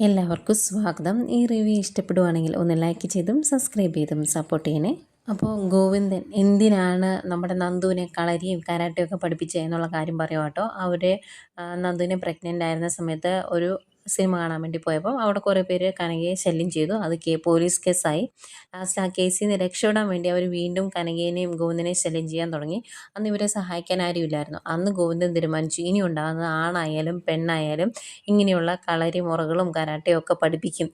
എല്ലാവർക്കും സ്വാഗതം. ഈ റിവ്യൂ ഇഷ്ടപ്പെടുവാണെങ്കിൽ ഒന്ന് ലൈക്ക് ചെയ്തും സബ്സ്ക്രൈബ് ചെയ്തും സപ്പോർട്ട് ചെയ്യണേ. അപ്പോൾ ഗോവിന്ദൻ എന്തിനാണ് നമ്മുടെ നന്ദുവിനെ കളരിയും കരാട്ടയും ഒക്കെ പഠിപ്പിച്ചത് എന്നുള്ള കാര്യം പറയുക കേട്ടോ. അവർ നന്ദുവിനെ പ്രഗ്നന്റ് ആയിരുന്ന സമയത്ത് ഒരു സിനിമ കാണാൻ വേണ്ടി പോയപ്പോൾ അവിടെ കുറേ പേര് കനകയെ ശല്യം ചെയ്തു. അത് കേ പോലീസ് കേസായി. ലാസ്റ്റ് ആ കേസിൽ നിന്ന് രക്ഷപ്പെടാൻ വേണ്ടി അവർ വീണ്ടും കനകേനെയും ഗോവിന്ദനെയും ശല്യം ചെയ്യാൻ തുടങ്ങി. അന്ന് ഇവരെ സഹായിക്കാൻ ആരുമില്ലായിരുന്നു അന്ന് ഗോവിന്ദൻ തീരുമാനിച്ചു ഇനി ഉണ്ടാകുന്ന ആണായാലും പെണ്ണായാലും ഇങ്ങനെയുള്ള കളരി മുറകളും കരാട്ടയും ഒക്കെ പഠിപ്പിക്കും.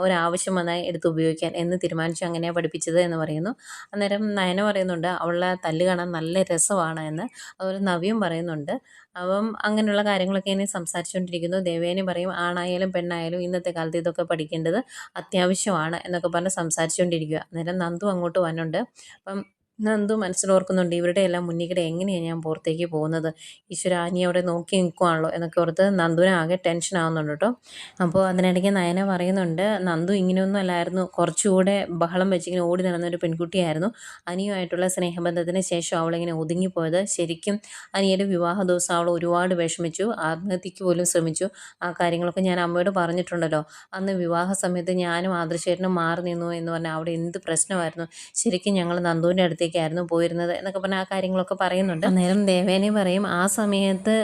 ഒരാവശ്യം വന്നാൽ എടുത്ത് ഉപയോഗിക്കാൻ. എന്ന് തീരുമാനിച്ചു അങ്ങനെയാണ് പഠിപ്പിച്ചത് എന്ന് പറയുന്നു. അന്നേരം നയന പറയുന്നുണ്ട് അവളെ തല്ല് കാണാൻ നല്ല രസമാണ് എന്ന്. അതുപോലെ നവ്യം പറയുന്നുണ്ട് അപ്പം അങ്ങനെയുള്ള കാര്യങ്ങളൊക്കെ ഇനി സംസാരിച്ചുകൊണ്ടിരിക്കുന്നു. ദേവേനെ പറയും ആണായാലും പെണ്ണായാലും ഇന്നത്തെ കാലത്ത് ഇതൊക്കെ പഠിക്കേണ്ടത് അത്യാവശ്യമാണ് എന്നൊക്കെ പറഞ്ഞ് സംസാരിച്ചുകൊണ്ടിരിക്കുക അന്നേരം നന്ദു അങ്ങോട്ട് വന്നുണ്ട്. അപ്പം നന്ദു മനസ്സിലോർക്കുന്നുണ്ട് ഇവരുടെ എല്ലാം മുന്നിക്കിടെ എങ്ങനെയാണ് ഞാൻ പുറത്തേക്ക് പോകുന്നത്? ഈശ്വര ആനി അവിടെ നോക്കി നിൽക്കുവാണല്ലോ? എന്നൊക്കെ ഓർത്ത് നന്ദുവിന് ആകെ ടെൻഷൻ ആവുന്നുണ്ട് കേട്ടോ. അപ്പോൾ അതിനിടയ്ക്ക് നയന പറയുന്നുണ്ട് നന്ദു ഇങ്ങനെയൊന്നും അല്ലായിരുന്നു. കുറച്ചുകൂടെ ബഹളം വെച്ചിങ്ങനെ ഓടി നടന്ന ഒരു പെൺകുട്ടിയായിരുന്നു. അനിയുമായിട്ടുള്ള സ്നേഹബന്ധത്തിന് ശേഷം അവളിങ്ങനെ ഒതുങ്ങിപ്പോയത് ശരിക്കും അനിയുടെ വിവാഹ ദിവസം അവൾ ഒരുപാട് വിഷമിച്ചു ആത്മഹത്യക്ക് പോലും ശ്രമിച്ചു. ആ കാര്യങ്ങളൊക്കെ ഞാൻ അമ്മയോട് പറഞ്ഞിട്ടുണ്ടല്ലോ. അന്ന് വിവാഹ സമയത്ത് ഞാനും ആദർശേട്ടനും മാറി നിന്നു എന്ന് പറഞ്ഞാൽ അവിടെ എന്ത് പ്രശ്നമായിരുന്നു? ശരിക്കും ഞങ്ങൾ നന്ദുവിന്റെ അടുത്തേക്ക് ആയിരുന്നു പോയിരുന്നത് എന്നൊക്കെ പറഞ്ഞാൽ ആ കാര്യങ്ങളൊക്കെ പറയുന്നുണ്ട്. അന്നേരം ദേവേനെ പറയും ആ സമയത്ത്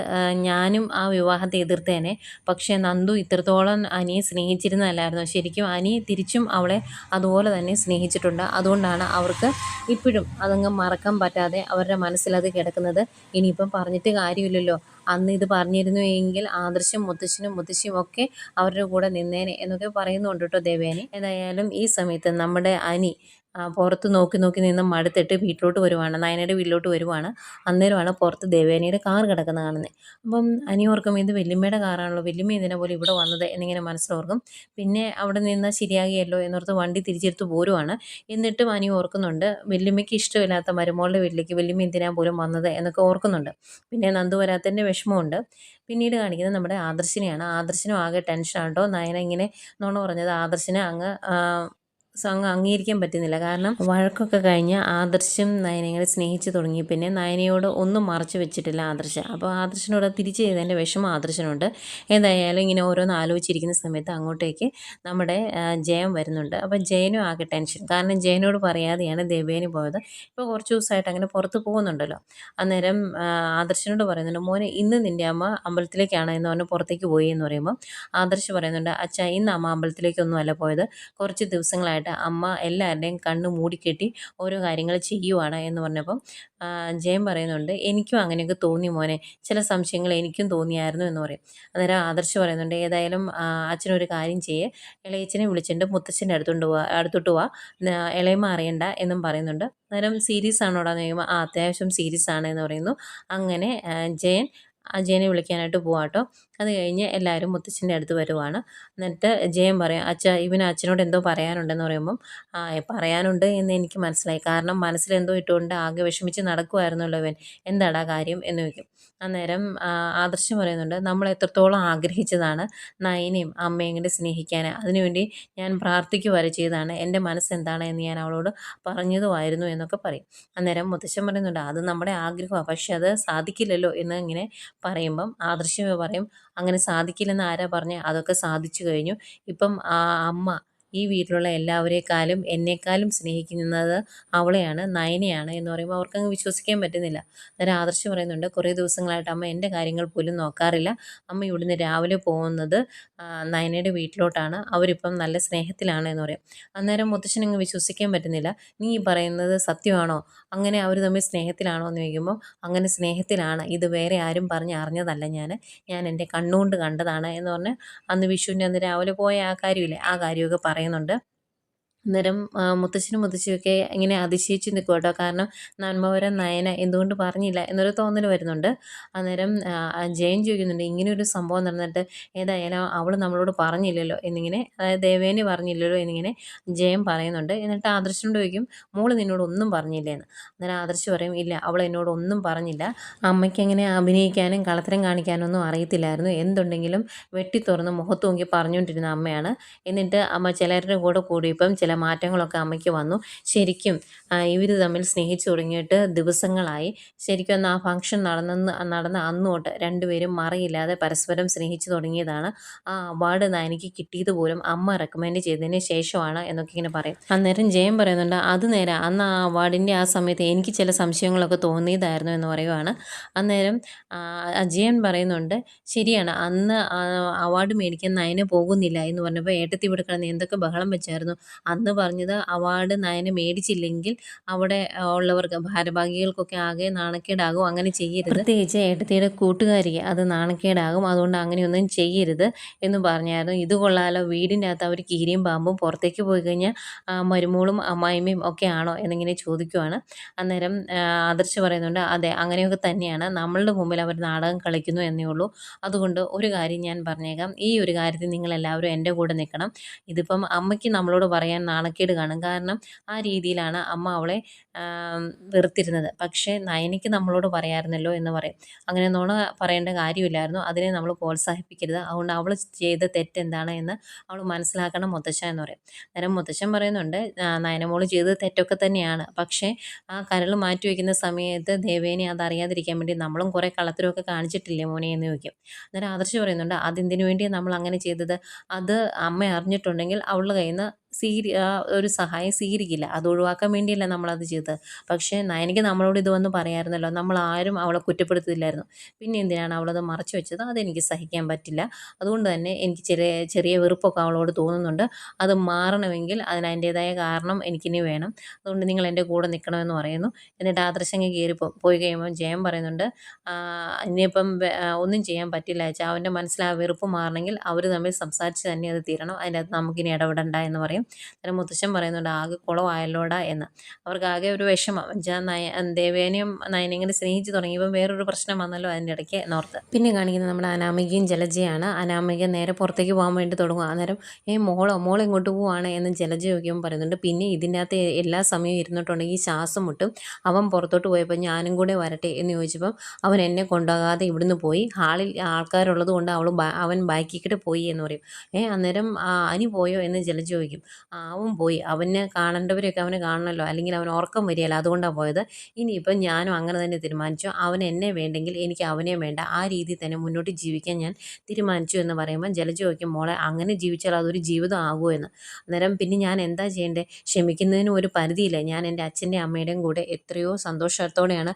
ഞാനും ആ വിവാഹത്തെ എതിർത്തേനെ. പക്ഷേ നന്ദു ഇത്രത്തോളം അനിയെ സ്നേഹിച്ചിരുന്നതല്ലായിരുന്നു? ശരിക്കും അനി തിരിച്ചും അവളെ അതുപോലെ തന്നെ സ്നേഹിച്ചിട്ടുണ്ട്. അതുകൊണ്ടാണ് അവർക്ക് ഇപ്പോഴും അതങ്ങ് മറക്കാൻ പറ്റാതെ അവരുടെ മനസ്സിലത് കിടക്കുന്നത്. ഇനിയിപ്പം പറഞ്ഞിട്ട് കാര്യമില്ലല്ലോ. അന്ന് ഇത് പറഞ്ഞിരുന്നു എങ്കിൽ ആദർശം മുത്തശ്ശനും മുത്തശ്ശിയും ഒക്കെ അവരുടെ കൂടെ നിന്നേനെ എന്നൊക്കെ പറയുന്നുണ്ട് കേട്ടോ ദേവേനെ. ഏതായാലും ഈ സമയത്ത് നമ്മുടെ അനി പുറത്ത് നോക്കി നോക്കി നിന്ന് മടുത്തിട്ട് വീട്ടിലോട്ട് വരുവാണ്. നയനയുടെ വീട്ടിലോട്ട് വരുവാണ്. അന്നേരമാണ് പുറത്ത് ദേവേനയുടെ കാർ കിടക്കുന്ന കാണുന്നത് അപ്പം അനിയോർക്കും ഇത് വല്യമ്മയുടെ കാറാണല്ലോ. വല്യമ്മ ഇതിനെ പോലെ ഇവിടെ വന്നത് എന്നിങ്ങനെ മനസ്സിലോർക്കും. പിന്നെ അവിടെ നിന്ന് ശരിയാകിയല്ലോ എന്നോർത്ത് വണ്ടി തിരിച്ചെടുത്ത് പോരുവാണ്. എന്നിട്ടും അനി ഓർക്കുന്നുണ്ട് വല്യമ്മയ്ക്ക് ഇഷ്ടമില്ലാത്ത മരുമോളുടെ വീട്ടിലേക്ക് വല്യമ്മ എന്തിനാ പോലും വന്നത്? എന്നൊക്കെ ഓർക്കുന്നുണ്ട്. പിന്നെ നന്ദു വരാത്തതിന്റെ വിഷമമുണ്ട്. പിന്നീട് കാണിക്കുന്നത് നമ്മുടെ ആദർശിനെയാണ്. ആദർശനും ആകെ ടെൻഷനാണ് കേട്ടോ നയന ഇങ്ങനെ നോണ പറഞ്ഞത്. ആദർശിനെ അങ്ങ് അങ്ങ് അംഗീകരിക്കാൻ പറ്റുന്നില്ല. കാരണം വഴക്കൊക്കെ കഴിഞ്ഞ് ആദർശം നയനങ്ങളെ സ്നേഹിച്ചു തുടങ്ങി. പിന്നെ നയനയോട് ഒന്നും മറച്ചു വെച്ചിട്ടില്ല ആദർശ. അപ്പോൾ ആദർശനോട് തിരിച്ചു ചെയ്തതിന്റെ വിഷമം ആദർശനുണ്ട്. എന്തായാലും ഇങ്ങനെ ഓരോന്ന് ആലോചിച്ചിരിക്കുന്ന സമയത്ത് അങ്ങോട്ടേക്ക് നമ്മുടെ ജയം വരുന്നുണ്ട്. അപ്പോൾ ജയനും ആകെ ടെൻഷൻ. കാരണം ജയനോട് പറയാതെയാണ് ദേവേന് പോയത്. ഇപ്പോൾ കുറച്ച് ദിവസമായിട്ട് അങ്ങനെ പുറത്ത് പോകുന്നുണ്ടല്ലോ. അന്നേരം ആദർശനോട് പറയുന്നുണ്ട് മോനെ ഇന്ന് നിന്റെ അമ്മ അമ്പലത്തിലേക്കാണ് എന്ന് പറഞ്ഞ് പുറത്തേക്ക് പോയി എന്ന് പറയുമ്പോൾ ആദർശ് പറയുന്നുണ്ട് അച്ഛാ ഇന്ന് അമ്മ അമ്പലത്തിലേക്കൊന്നും അല്ല പോയത്. കുറച്ച് ദിവസങ്ങളായിട്ട് ആയിട്ട് അമ്മ എല്ലാവരുടെയും കണ്ണ് മൂടിക്കെട്ടി ഓരോ കാര്യങ്ങൾ ചെയ്യുവാണ് എന്ന് പറഞ്ഞപ്പം ജയം പറയുന്നുണ്ട് എനിക്കും അങ്ങനെയൊക്കെ തോന്നി മോനെ. ചില സംശയങ്ങൾ എനിക്കും തോന്നിയായിരുന്നു എന്ന് പറയും. അന്നേരം ആദർശ് പറയുന്നുണ്ട് ഏതായാലും അച്ഛനൊരു കാര്യം ചെയ്യേ. ഇളയച്ചനെ വിളിച്ചിട്ട് മുത്തച്ഛന്റെ അടുത്തോണ്ട് പോവാ അടുത്തോട്ട് പോവാ ഇളയമ്മ അറിയണ്ട എന്നും പറയുന്നുണ്ട്. അന്നേരം സീരീസ് ആണോടാന്ന് ചോദിക്കുമ്പോൾ ആ അത്യാവശ്യം സീരീസ് ആണ് എന്ന് പറയുന്നു. അങ്ങനെ ജയൻ അജയനെ വിളിക്കാനായിട്ട് പോവാം കേട്ടോ അത് കഴിഞ്ഞ് എല്ലാവരും മുത്തച്ഛന്റെ അടുത്ത് വരുവാണ്. എന്നിട്ട് ജയൻ പറയും അച്ഛ ഇവന് അച്ഛനോട് എന്തോ പറയാനുണ്ടെന്ന് പറയുമ്പം പറയാനുണ്ട് എന്ന് എനിക്ക് മനസ്സിലായി. കാരണം മനസ്സിലെന്തോ ഇട്ടുകൊണ്ട് ആകെ വിഷമിച്ച് നടക്കുമായിരുന്നല്ലോ ഇവൻ. എന്താടാ കാര്യം? എന്ന് ചോദിക്കും. അന്നേരം ആദർശം പറയുന്നുണ്ട് നമ്മൾ എത്രത്തോളം ആഗ്രഹിച്ചതാണ് നയനെയും അമ്മയും കൂടി സ്നേഹിക്കാൻ അതിനുവേണ്ടി ഞാൻ പ്രാർത്ഥിക്കുക വരെ ചെയ്തതാണ്. എന്റെ മനസ്സെന്താണ് എന്ന് ഞാൻ അവളോട് പറഞ്ഞതുമായിരുന്നു എന്നൊക്കെ പറയും. അന്നേരം മുത്തശ്ശൻ പറയുന്നുണ്ട് അത് നമ്മുടെ ആഗ്രഹമാണ് പക്ഷെ അത് സാധിക്കില്ലല്ലോ എന്ന് ഇങ്ങനെ പറയുമ്പം ആദർശ് പറയും. അങ്ങനെ സാധിക്കില്ലെന്ന് ആരാ പറഞ്ഞത് അതൊക്കെ സാധിച്ചു കഴിഞ്ഞു. ഇപ്പം ആ അമ്മ ഈ വീട്ടിലുള്ള എല്ലാവരേക്കാളും എന്നെക്കാളും സ്നേഹിക്കുന്നത് അവളെയാണ് നയനയാണ് എന്ന് പറയുമ്പോൾ അവർക്കങ്ങ് വിശ്വസിക്കാൻ പറ്റുന്നില്ല. അന്നേരം ആദർശ് പറയുന്നുണ്ട് കുറേ ദിവസങ്ങളായിട്ട് അമ്മ എന്റെ കാര്യങ്ങൾ പോലും നോക്കാറില്ല. അമ്മ ഇവിടുന്ന് രാവിലെ പോകുന്നത് നയനയുടെ വീട്ടിലോട്ടാണ്. അവരിപ്പം നല്ല സ്നേഹത്തിലാണ് എന്ന് പറയും. അന്നേരം മുത്തശ്ശനങ്ങ് വിശ്വസിക്കാൻ പറ്റുന്നില്ല. നീ പറയുന്നത് സത്യമാണോ? അങ്ങനെ അവർ തമ്മിൽ സ്നേഹത്തിലാണോ? എന്ന് ചോദിക്കുമ്പോൾ അങ്ങനെ സ്നേഹത്തിലാണ്. ഇത് വേറെ ആരും പറഞ്ഞ് അറിഞ്ഞതല്ല ഞാൻ. ഞാൻ എന്റെ കണ്ണുകൊണ്ട് കണ്ടതാണ് എന്ന് പറഞ്ഞ് അന്ന് വിഷുവിന്റെ അന്ന് രാവിലെ പോയ ആ കാര്യമില്ലേ? ആ കാര്യമൊക്കെ പറയുന്നുണ്ട്. അന്നേരം മുത്തശ്ശനും മുത്തശ്ശിയൊക്കെ ഇങ്ങനെ അതിശയിച്ച് നിൽക്കും കേട്ടോ. കാരണം നന്മവരം നയന എന്തുകൊണ്ട് പറഞ്ഞില്ല എന്നൊരു തോന്നൽ വരുന്നുണ്ട്. അന്നേരം ജയൻ ചോദിക്കുന്നുണ്ട് ഇങ്ങനെ ഒരു സംഭവം നടന്നിട്ട് ഏതായാലും അവൾ നമ്മളോട് പറഞ്ഞില്ലല്ലോ? എന്നിങ്ങനെ അതായത് ദേവേനി പറഞ്ഞില്ലല്ലോ എന്നിങ്ങനെ ജയൻ പറയുന്നുണ്ട്. എന്നിട്ട് ആദർശനോട് ചോദിക്കും മോൾ നിന്നോട് ഒന്നും പറഞ്ഞില്ലേന്ന്? അന്നേരം ആദർശ് പറയും ഇല്ല അവൾ എന്നോട് ഒന്നും പറഞ്ഞില്ല. അമ്മയ്ക്ക് എങ്ങനെ അഭിനയിക്കാനും കളത്തരം കാണിക്കാനും ഒന്നും അറിയത്തില്ലായിരുന്നു. എന്തുണ്ടെങ്കിലും വെട്ടി തുറന്ന് മുഖത്ത് നോക്കി പറഞ്ഞുകൊണ്ടിരുന്ന അമ്മയാണ്. എന്നിട്ട് അമ്മ ചിലരുടെ കൂടെ കൂടിയപ്പം ചില മാറ്റങ്ങളൊക്കെ അമ്മയ്ക്ക് വന്നു. ശരിക്കും ഇവർ തമ്മിൽ സ്നേഹിച്ചു തുടങ്ങിയിട്ട് ദിവസങ്ങളായി. ശരിക്കും അന്ന് ആ ഫംഗ്ഷൻ നടന്നെന്ന് നടന്ന അന്നോട്ട് രണ്ടുപേരും മറയില്ലാതെ പരസ്പരം സ്നേഹിച്ചു തുടങ്ങിയതാണ്. ആ അവാർഡ് എനിക്ക് കിട്ടിയത് പോലും അമ്മ റെക്കമെൻഡ് ചെയ്തതിന് ശേഷമാണ് എന്നൊക്കെ ഇങ്ങനെ പറയും. അന്നേരം ജയം പറയുന്നുണ്ട് അത് നേരെ അന്ന് ആ അവാർഡിന്റെ ആ സമയത്ത് എനിക്ക് ചില സംശയങ്ങളൊക്കെ തോന്നിയതായിരുന്നു എന്ന് പറയുവാണ്. അന്നേരം അജയൻ പറയുന്നുണ്ട് ശരിയാണ് അന്ന് അവാർഡ് മേടിക്കാൻ നയന പോകുന്നില്ല എന്ന് പറഞ്ഞപ്പോൾ ഏട്ടത്തി ഇവിടെ എന്തൊക്കെ ബഹളം വെച്ചായിരുന്നു. അന്ന് പറഞ്ഞത് അവാർഡ് നയന മേടിച്ചില്ലെങ്കിൽ അവിടെ ഉള്ളവർക്ക് ഭാരഭാഗികൾക്കൊക്കെ ആകെ നാണക്കേടാകും. അങ്ങനെ ചെയ്യരുത്. പ്രത്യേകിച്ച് ഏട്ടത്തിയുടെ കൂട്ടുകാരിക്ക് അത് നാണക്കേടാകും. അതുകൊണ്ട് അങ്ങനെയൊന്നും ചെയ്യരുത് എന്ന് പറഞ്ഞായിരുന്നു. ഇത് കൊള്ളാലോ വീടിന്റെ അകത്ത് അവർ കീരിയും പാമ്പും പുറത്തേക്ക് പോയി കഴിഞ്ഞാൽ മരുമോളും അമ്മായിമ്മയും ഒക്കെ ആണോ എന്നിങ്ങനെ ചോദിക്കുവാണ്. അന്നേരം ആദർശ് പറയുന്നുണ്ട് അതെ അങ്ങനെയൊക്കെ തന്നെയാണ്. നമ്മളുടെ മുമ്പിൽ അവർ നാടകം കളിക്കുന്നു എന്നേ ഉള്ളൂ. അതുകൊണ്ട് ഒരു കാര്യം ഞാൻ പറഞ്ഞേക്കാം. ഈ ഒരു കാര്യത്തിൽ നിങ്ങളെല്ലാവരും എന്റെ കൂടെ നിൽക്കണം. ഇതിപ്പം അമ്മയ്ക്ക് നമ്മളോട് പറയാൻ നാണക്കേട് കാണും. കാരണം ആ രീതിയിലാണ് അമ്മ അവളെ വെറുത്തിരുന്നത്. പക്ഷേ നയനിക്ക് നമ്മളോട് പറയാമായിരുന്നല്ലോ എന്ന് പറയും. അങ്ങനെ നുണ പറയേണ്ട കാര്യമില്ലായിരുന്നു. അതിനെ നമ്മൾ പ്രോത്സാഹിപ്പിക്കരുത്. അതുകൊണ്ട് അവൾ ചെയ്ത തെറ്റെന്താണ് എന്ന് അവൾ മനസ്സിലാക്കണം മുത്തശ്ശ എന്ന് പറയും. നേരം മുത്തശ്ശൻ പറയുന്നുണ്ട് നയനമോൾ ചെയ്തത് തെറ്റൊക്കെ തന്നെയാണ്. പക്ഷേ ആ കരൾ മാറ്റി വയ്ക്കുന്ന സമയത്ത് ദേവേനെ അതറിയാതിരിക്കാൻ വേണ്ടി നമ്മളും കുറേ കളത്തിലൊക്കെ കാണിച്ചിട്ടില്ലേ മോനെ എന്ന് ചോദിക്കും. അന്നേരം ആദർശ് പറയുന്നുണ്ട് അതെന്തിനു വേണ്ടിയാണ് നമ്മൾ അങ്ങനെ ചെയ്തത്? അത് അമ്മ അറിഞ്ഞിട്ടുണ്ടെങ്കിൽ അവളുടെ കയ്യിൽ നിന്ന് സ്വീകരി ഒരു സഹായം സ്വീകരിക്കില്ല. അത് ഒഴിവാക്കാൻ വേണ്ടിയല്ല നമ്മളത് ചെയ്തത്. പക്ഷേ നയനിക്ക് നമ്മളോട് ഇത് വന്ന് പറയാമായിരുന്നല്ലോ നമ്മൾ ആരും അവളെ കുറ്റപ്പെടുത്തില്ലായിരുന്നു. പിന്നെ എന്തിനാണ് അവളത് മറച്ചു വെച്ചത്? അതെനിക്ക് സഹിക്കാൻ പറ്റില്ല. അതുകൊണ്ട് തന്നെ എനിക്ക് ചെറിയ ചെറിയ വെറുപ്പൊക്കെ അവളോട് തോന്നുന്നുണ്ട്. അത് മാറണമെങ്കിൽ അതിന് അതിന്റേതായ കാരണം എനിക്കിനി വേണം. അതുകൊണ്ട് നിങ്ങൾ എന്റെ കൂടെ നിൽക്കണമെന്ന് പറയുന്നു. എന്നിട്ട് ആദർശങ്ങ് കയറി പോയി കഴിയുമ്പോൾ ജയം പറയുന്നുണ്ട്. "ആ, ഇനിയിപ്പം ഒന്നും ചെയ്യാൻ പറ്റില്ല അവന്റെ മനസ്സിൽ ആ വെറുപ്പ് മാറണമെങ്കിൽ അവർ തമ്മിൽ സംസാരിച്ച് തന്നെ അത് തീരണം. അതിന്റെ അകത്ത് നമുക്കിനി ഇടപെടണ്ട എന്ന് പറയും. അന്നേരം മുത്തശ്ശൻ പറയുന്നുണ്ട് ആകെ കുളമായല്ലോടാ എന്ന്. അവർക്ക് ആകെ ഒരു വിഷമം. വെച്ചാൽ നയ ദേവേനയും നയനെങ്ങനെ സ്നേഹിച്ച് തുടങ്ങിയപ്പോൾ വേറൊരു പ്രശ്നം വന്നല്ലോ അതിന്റെ ഇടയ്ക്ക് നോർത്ത് പിന്നെ കാണിക്കുന്നത് നമ്മുടെ അനാമികയും ജലജയാണ്. അനാമിക നേരെ പുറത്തേക്ക് പോകാൻ വേണ്ടി തുടങ്ങും. അന്നേരം ഏ മോളോ മോൾ ഇങ്ങോട്ട് പോവാണ് എന്ന് ജലജ ചോദിക്കുമ്പോൾ പറയുന്നുണ്ട്. പിന്നെ ഇതിന്റെ അകത്ത് എല്ലാ സമയവും ഇരുന്നിട്ടുണ്ടെങ്കിൽ ശ്വാസം മുട്ടും. അവൻ പുറത്തോട്ട് പോയപ്പോൾ ഞാനും കൂടെ വരട്ടെ എന്ന് ചോദിച്ചപ്പം അവൻ എന്നെ കൊണ്ടുപോകാതെ ഇവിടുന്ന് പോയി. ഹാളിൽ ആൾക്കാരുള്ളത് കൊണ്ട് അവൾ അവൻ ബാക്കിക്കിട്ട് പോയി എന്ന് പറയും. ഏ അന്നേരം അനി പോയോ? എന്ന് ജലജ ചോദിക്കും. ആ, അവൻ പോയി. അവനെ കാണേണ്ടവരെയൊക്കെ അവന് കാണണമല്ലോ അല്ലെങ്കിൽ അവൻ ഉറക്കം വരികയില്ല. അതുകൊണ്ടാണ് പോയത്. ഇനിയിപ്പം ഞാനും അങ്ങനെ തന്നെ തീരുമാനിച്ചു. അവൻ എന്നെ വേണ്ടെങ്കിൽ എനിക്ക് അവനെ വേണ്ട. ആ രീതിയിൽ തന്നെ മുന്നോട്ട് ജീവിക്കാൻ ഞാൻ തീരുമാനിച്ചു എന്ന് പറയുമ്പോൾ ജലജ ചോദിക്കും മോളെ അങ്ങനെ ജീവിച്ചാൽ അതൊരു ജീവിതം ആകുമോ എന്ന്? അന്നേരം പിന്നെ ഞാൻ എന്താ ചെയ്യേണ്ടത് ക്ഷമിക്കുന്നതിനും ഒരു പരിധിയില്ല. ഞാൻ എന്റെ അച്ഛന്റെയും അമ്മയുടെയും കൂടെ എത്രയോ സന്തോഷത്തോടെയാണ്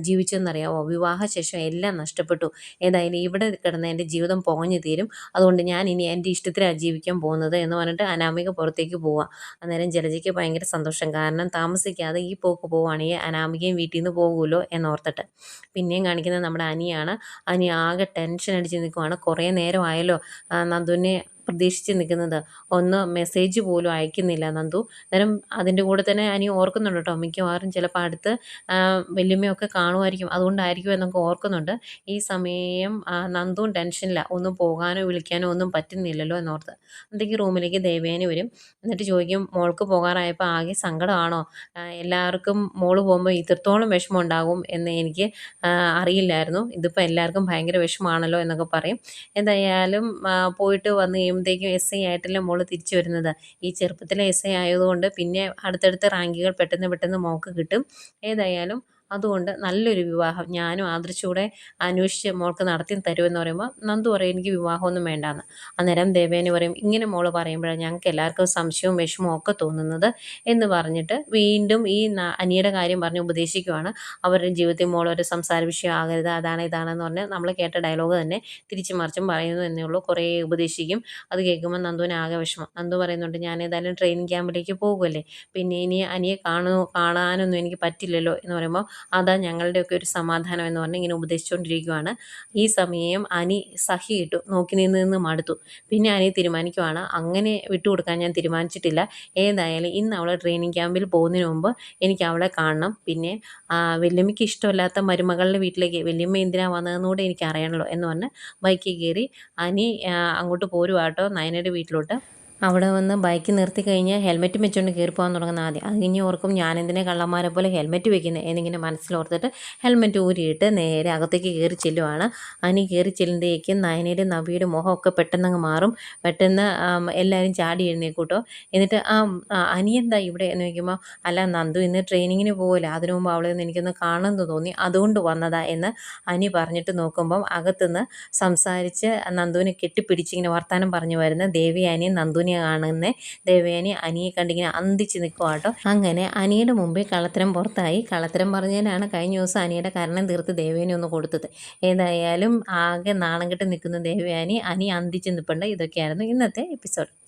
ജീവിച്ചതെന്നറിയാമോ വിവാഹശേഷം എല്ലാം നഷ്ടപ്പെട്ടു. ഏതായാലും ഇവിടെ കിടന്ന് എന്റെ ജീവിതം പോഞ്ഞു തീരും. അതുകൊണ്ട് ഞാൻ ഇനി എന്റെ ഇഷ്ടത്തിലാണ് ജീവിക്കാൻ പോകുന്നത് എന്ന് പറഞ്ഞിട്ട് അനാമിക പുറത്തേക്ക് പോവുക അന്നേരം ജലജയ്ക്ക് ഭയങ്കര സന്തോഷം. കാരണം താമസിക്കാതെ ഈ പോക്ക് പോവുകയാണെങ്കിൽ അനാമികയും വീട്ടിൽ നിന്ന് പോകുമല്ലോ എന്നോർത്തിട്ട്. പിന്നെയും കാണിക്കുന്നത് നമ്മുടെ അനിയാണ്. അനി ആകെ ടെൻഷൻ അടിച്ച് നിൽക്കുവാണ്. കുറേ നേരമായല്ലോ. നന്ദുവിനെ പ്രതീക്ഷിച്ച് നിൽക്കുന്നത്. ഒന്ന് മെസ്സേജ് പോലും അയക്കുന്നില്ല നന്ദു. അന്നേരം അതിന്റെ കൂടെ തന്നെ അനി ഓർക്കുന്നുണ്ട് കേട്ടോ മിക്കവാറും ചിലപ്പോൾ അടുത്ത് വല്യമ്മയൊക്കെ കാണുമായിരിക്കും. അതുകൊണ്ടായിരിക്കും എന്നൊക്കെ ഓർക്കുന്നുണ്ട്. ഈ സമയം നന്ദുവും ടെൻഷനില്ല ഒന്നും പോകാനോ വിളിക്കാനോ ഒന്നും പറ്റുന്നില്ലല്ലോ എന്നോർത്ത്. അന്നത്തേക്ക് റൂമിലേക്ക് ദേവേനി വരും. എന്നിട്ട് ചോദിക്കും മോൾക്ക് പോകാറായപ്പോൾ ആകെ സങ്കടമാണോ? എല്ലാവർക്കും മോൾ പോകുമ്പോൾ ഇത്രത്തോളം വിഷമം ഉണ്ടാകും എന്ന് എനിക്ക് അറിയില്ലായിരുന്നു. ഇതിപ്പോൾ എല്ലാവർക്കും ഭയങ്കര വിഷമമാണല്ലോ എന്നൊക്കെ പറയും. എന്തായാലും പോയിട്ട് വന്ന് കഴിയുമ്പോഴത്തേക്കും എസ് ഐ ആയിട്ടല്ല മോൾ തിരിച്ചു വരുന്നത്. ഈ ചെറുപ്പത്തിലെ എസ് ഐ ആയതുകൊണ്ട് പിന്നെ അടുത്തടുത്ത റാങ്കുകൾ പെട്ടെന്ന് പെട്ടെന്ന് മോൾക്ക് കിട്ടും. ഏതായാലും അതുകൊണ്ട് നല്ലൊരു വിവാഹം ഞാനും ആദർശൂടെ അന്വേഷിച്ച് മോൾക്ക് നടത്തി തരുമെന്ന് പറയുമ്പോൾ നന്ദു പറയും എനിക്ക് വിവാഹമൊന്നും വേണ്ടാന്ന്. അന്നേരം ദേവേനി പറയും ഇങ്ങനെ മോൾ പറയുമ്പോഴാണ് ഞങ്ങൾക്ക് എല്ലാവർക്കും സംശയവും വിഷമവും ഒക്കെ തോന്നുന്നത് എന്ന് പറഞ്ഞിട്ട് വീണ്ടും ഈ അനിയുടെ കാര്യം പറഞ്ഞ് ഉപദേശിക്കുവാണ്. അവരുടെ ജീവിതത്തിൽ മോൾ ഒരു സംസാര വിഷയം ആകരുത് അതാണ് ഇതാണെന്ന് പറഞ്ഞ് നമ്മൾ കേട്ട ഡയലോഗ് തന്നെ തിരിച്ചു മറിച്ചും പറയുന്നു എന്നേ ഉള്ളൂ. കുറേ ഉപദേശിക്കും. അത് കേൾക്കുമ്പോൾ നന്ദുവിന് ആകെ വിഷമം. നന്ദു പറയുന്നുണ്ട് ഞാൻ ഏതായാലും ട്രെയിനിങ് ക്യാമ്പിലേക്ക് പോകുമല്ലേ പിന്നെ ഇനി അനിയെ കാണു കാണാനൊന്നും എനിക്ക് പറ്റില്ലല്ലോ എന്ന് പറയുമ്പോൾ അതാ ഞങ്ങളുടെയൊക്കെ ഒരു സമാധാനം എന്ന് പറഞ്ഞ് ഇങ്ങനെ ഉപദേശിച്ചുകൊണ്ടിരിക്കുകയാണ് ഈ സമയം അനി സഹിയിട്ടു നോക്കി നിന്ന് നിന്ന് മടുത്തു. പിന്നെ അനി തീരുമാനിക്കുവാണ്. അങ്ങനെ വിട്ടുകൊടുക്കാൻ ഞാൻ തീരുമാനിച്ചിട്ടില്ല. ഏതായാലും ഇന്ന് അവളെ ട്രെയിനിങ് ക്യാമ്പിൽ പോകുന്നതിന് മുമ്പ് എനിക്ക് അവളെ കാണണം. പിന്നെ വല്യമ്മയ്ക്ക് ഇഷ്ടമല്ലാത്ത മരുമകളുടെ വീട്ടിലേക്ക് വല്യമ്മ എന്തിനാണ് വന്നതെന്ന് കൂടെ എനിക്ക് അറിയണമല്ലോ എന്ന് പറഞ്ഞ് ബൈക്കിൽ കയറി അനി അങ്ങോട്ട് പോരുവാട്ടോ നയനയുടെ വീട്ടിലോട്ട്. അവിടെ വന്ന് ബൈക്ക് നിർത്തി കഴിഞ്ഞാൽ ഹെൽമെറ്റ് വെച്ചുകൊണ്ട് കയറി പോകാൻ തുടങ്ങുന്ന ആദ്യം. അത് കഴിഞ്ഞ് ഓർക്കും ഞാനെന്തിനെ കള്ളന്മാരെ പോലെ ഹെൽമെറ്റ് വെക്കുന്നത് എന്നിങ്ങനെ മനസ്സിലോർത്തിട്ട് ഹെൽമെറ്റ് ഊരിയിട്ട് നേരെ അകത്തേക്ക് കയറി ചെല്ലുവാണ്. അനി കയറി ചെല്ലുമ്പോഴേക്കും നയനയുടെ നവിയുടെ മുഖമൊക്കെ പെട്ടെന്നങ്ങ് മാറും. പെട്ടെന്ന് എല്ലാവരും ചാടി എഴുന്നേക്കൂട്ടോ എന്നിട്ട് ആ അനിയെന്താ ഇവിടെ എന്ന് ചോദിക്കുമ്പോൾ അല്ല നന്ദു ഇന്ന് ട്രെയിനിങ്ങിന് പോകില്ല അതിനു മുമ്പ് അവളെ ഒന്ന് എനിക്കൊന്ന് കാണുമെന്ന് തോന്നി. അതുകൊണ്ട് വന്നതാ എന്ന് അനി പറഞ്ഞിട്ട് നോക്കുമ്പം അകത്തുനിന്ന് സംസാരിച്ച് നന്ദുവിനെ കെട്ടിപ്പിടിച്ചിങ്ങനെ വർത്താനം പറഞ്ഞു വരുന്ന ദേവി അനിയും നന്ദുവിനെ കാണുന്നത് ദേവയാനി അനിയെ കണ്ടിങ്ങനെ അന്തിച്ച് നിൽക്കുക കേട്ടോ അങ്ങനെ അനിയുടെ മുമ്പേ കള്ളത്തരം പുറത്തായി. കള്ളത്തരം പറഞ്ഞതിനാണ് കഴിഞ്ഞ ദിവസം അനിയുടെ കരണം തീർത്ത് ദേവയാനി ഒന്ന് കൊടുത്തത്. ഏതായാലും ആകെ നാണം കെട്ട് നിൽക്കുന്ന ദേവയാനി അനി അന്തിച്ച് നിൽപ്പുണ്ട് ഇതൊക്കെയായിരുന്നു ഇന്നത്തെ എപ്പിസോഡ്.